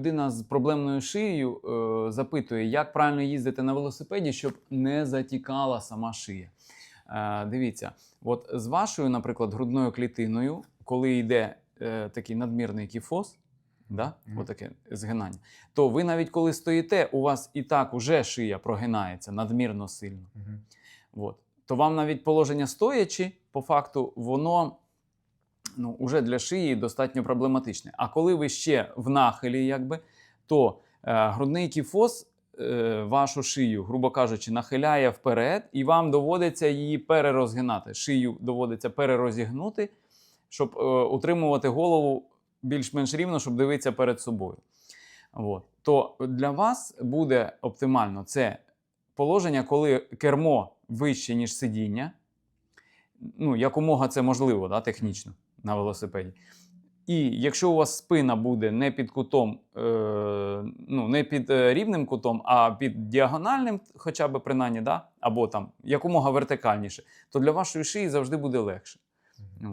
Людина з проблемною шиєю е, запитує, як правильно їздити на велосипеді, щоб не затікала сама шия. Е, дивіться, от з вашою, наприклад, грудною клітиною, коли йде е, такий надмірний кіфоз, да? Мгм. отаке згинання, то ви навіть коли стоїте, у вас і так уже шия прогинається надмірно сильно. Мгм. От. То вам навіть положення стоячи, по факту, воно ну, уже для шиї достатньо проблематичне. А коли ви ще в нахилі, якби, то е, грудний кіфоз е, вашу шию, грубо кажучи, нахиляє вперед, і вам доводиться її перерозгинати. Шию доводиться перерозігнути, щоб е, утримувати голову більш-менш рівно, щоб дивитися перед собою. От. То для вас буде оптимально це положення, коли кермо вище, ніж сидіння. Ну, якомога це можливо, да, технічно на велосипеді. І якщо у вас спина буде не під кутом, е, ну, не під е, рівним кутом, а під діагональним, хоча б принаймні, да, або там якомога вертикальніше, то для вашої шиї завжди буде легше.